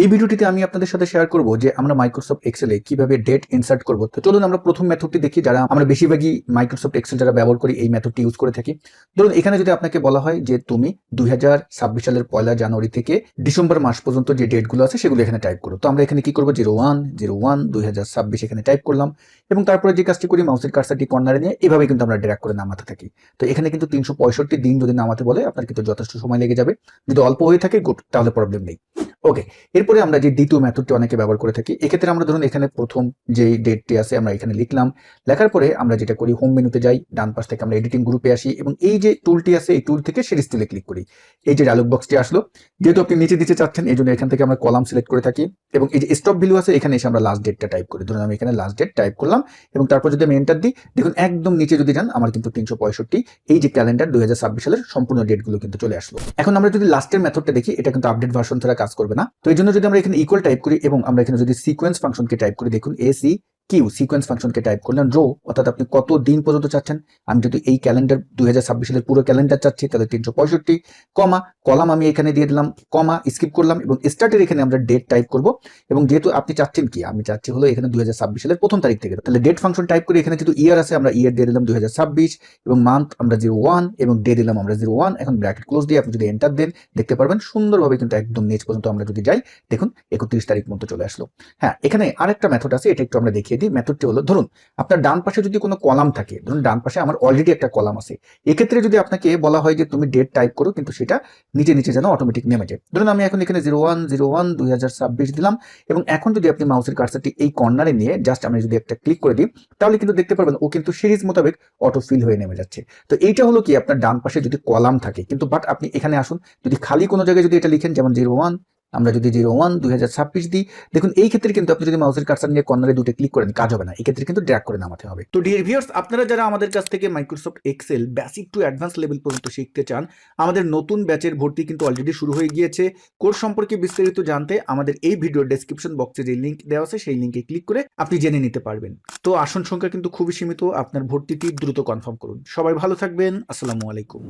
এই ভিডিওটিতে আমি আপনাদের সাথে শেয়ার করব যে আমরা মাইক্রোসফট এক্সেলে কীভাবে ডেট ইনসার্ট করব। তো চলুন আমরা প্রথম মেথডটি দেখি যারা আমরা বেশিরভাগই মাইক্রোসফট এক্সেল যারা ব্যবহার করি এই মেথডটি ইউজ করে থাকি। ধরুন, এখানে যদি আপনাকে বলা হয় যে তুমি দুই হাজার ছাব্বিশ সালের পয়লা জানুয়ারি থেকে ডিসেম্বর মাস পর্যন্ত যে ডেটগুলো আছে সেগুলো এখানে টাইপ করো। তো আমরা এখানে কি করব? জিরো ওয়ান জিরো ওয়ান দুই এখানে টাইপ করলাম এবং তারপরে যে কাজটি করি মাউসের কার্সারটি কর্নারে নিয়ে এভাবে কিন্তু আমরা ড্র্যাগ করে নামাতে থাকি। তো এখানে কিন্তু তিনশো পঁয়ষট্টি দিন যদি নামাতে বলে আপনার কিন্তু যথেষ্ট সময় লেগে যাবে। যদি অল্প হয়ে থাকে গুড তাহলে প্রবলেম নেই। ওকে এরপরে আমরা যে দ্বিতীয় মেথডটি অনেকে ব্যবহার করে থাকি, এক্ষেত্রে আমরা ধরুন এখানে প্রথম যে ডেটটি আছে আমরা এখানে লিখলাম। লেখার পরে আমরা যেটা করি হোম মেনুতে যাই, ডান পাশ থেকে আমরা এডিটিং গ্রুপে আসি এবং এই যে টুলটি আছে, এই টুল থেকে সিরিজ তুলে ক্লিক করি। এই যে ডায়লগ বক্সটি আসলো। যেহেতু আপনি নিচে দিতে চাচ্ছেন এই জন্য এখান থেকে আমরা কলাম সিলেক্ট করে থাকি। এবং এই যে স্টপ ভ্যালু আছে, এখানে এসে আমরা লাস্ট ডেটটা টাইপ করি। ধরুন আমি এখানে লাস্ট ডেট টাইপ করলাম, এবং তারপর যদি আমি এন্টার দিই, দেখুন একদম নিচে যদি যান, আমার কিন্তু তিনশো পঁয়ষট্টি, এই যে ক্যালেন্ডার দুই হাজার ছাব্বিশ সালের সম্পূর্ণ ডেটগুলো কিন্তু চলে আসলো। এখন আমরা যদি লাস্টের মেথডটা দেখি, এটা কিন্তু আপডেট ভার্সন ছাড়া কাজ করবে না। তো এই জন্য যদি আমরা এখানে ইকুয়াল টাইপ করি, এবং আমরা এখানে যদি সিকোয়েন্স ফাংশনকে টাইপ করি, দেখুন এসি কিউ সিকোয়েন্স ফাংশনকে টাইপ করলেন? রো অর্থাৎ আপনি কত দিন পর্যন্ত চাচ্ছেন? আমি যদি এই ক্যালেন্ডার দুই হাজার ছাব্বিশ সালের পুরো ক্যালেন্ডার চাচ্ছি, তাহলে তিনশো পঁয়ষট্টি কমা কলাম আমি এখানে দিয়ে দিলাম কমা স্কিপ করলাম, এবং স্টার্টের এখানে আমরা ডেট টাইপ করব। এবং যেহেতু আপনি চাচ্ছেন কি, আমি চাচ্ছি হলো এখানে দুই হাজার ছাব্বিশ সালের প্রথম তারিখ থেকে। তাহলে ডেট ফাংশন টাইপ করে এখানে যেহেতু ইয়ার আছে, আমরা ইয়ার দিয়ে দিলাম দুই হাজার ছাব্বিশ, এবং মান্থ আমরা জিরো ওয়ান এবং ডে দিলাম আমরা জিরো ওয়ান এখন ব্র্যাকেট ক্লোজ দিয়ে আপনি যদি এন্টার দেন, দেখতে পারবেন সুন্দরভাবে কিন্তু একদম নিচ পর্যন্ত আমরা যদি যাই, দেখুন একত্রিশ তারিখ মতো চলে আসলো। হ্যাঁ এখানে আরেকটা মেথড আছে, এটা একটু আমরা দেখিয়ে দিই মেথডটি হলো, ধরুন, আপনার ডান পাশে যদি কোনো কলাম থাকে, ধরুন ডান পাশে আমার অলরেডি একটা কলাম আছে, এক্ষেত্রে যদি আপনাকে বলা হয় যে তুমি ডেট টাইপ করো, কিন্তু সেটা নিচে নিচে যেন অটোমেটিক নেমে যায়। ধরুন, আমি এখন এখানে জিরো ওয়ান জিরো ওয়ান দুই হাজার ছাব্বিশ দিলাম, এবং এখন যদি আপনি মাউসের কার্সারটি এই কর্নারে নিয়ে জাস্ট আমি যদি একটা ক্লিক করে দিই, তাহলে কিন্তু দেখতে পারবেন ও কিন্তু সিরিজ মোতাবেক অটো ফিল হয়ে নেমে যাচ্ছে। তো এইটা হলো কি, আপনার ডান পাশে যদি কলাম থাকে, কিন্তু বাট আপনি এখানে আসুন, যদি খালি কোনো জায়গায় যদি এটা লিখেন, যেমন জিরো ওয়ান আমরা যদি জিরো ওয়ান দুই হাজার ছাব্বিশ দিই, দেখুন এই ক্ষেত্রে কিন্তু আপনি যদি মাউসের কার্সার নিয়ে কর্নারে দুটো ক্লিক করেন, কাজ হবে না। এই ক্ষেত্রে কিন্তু ড্র্যাগ করে নামাতে হবে। তো ডিয়ার ভিউয়ার্স আপনারা যারা আমাদের কাছ থেকে Microsoft Excel basic to advance level পর্যন্ত শিখতে চান, আমাদের নতুন ব্যাচের ভর্তি কিন্তু অলরেডি শুরু হয়ে গিয়েছে। কোর্স সম্পর্কে বিস্তারিত জানতে আমাদের এই ভিডিওর ডেসক্রিপশন বক্সে যে লিঙ্ক দেওয়া আছে, সেই লিঙ্কে ক্লিক করে আপনি জেনে নিতে পারবেন। তো আসন সংখ্যা কিন্তু খুবই সীমিত, আপনার ভর্তিটি দ্রুত কনফার্ম করুন। সবাই ভালো থাকবেন। আসসালামু আলাইকুম।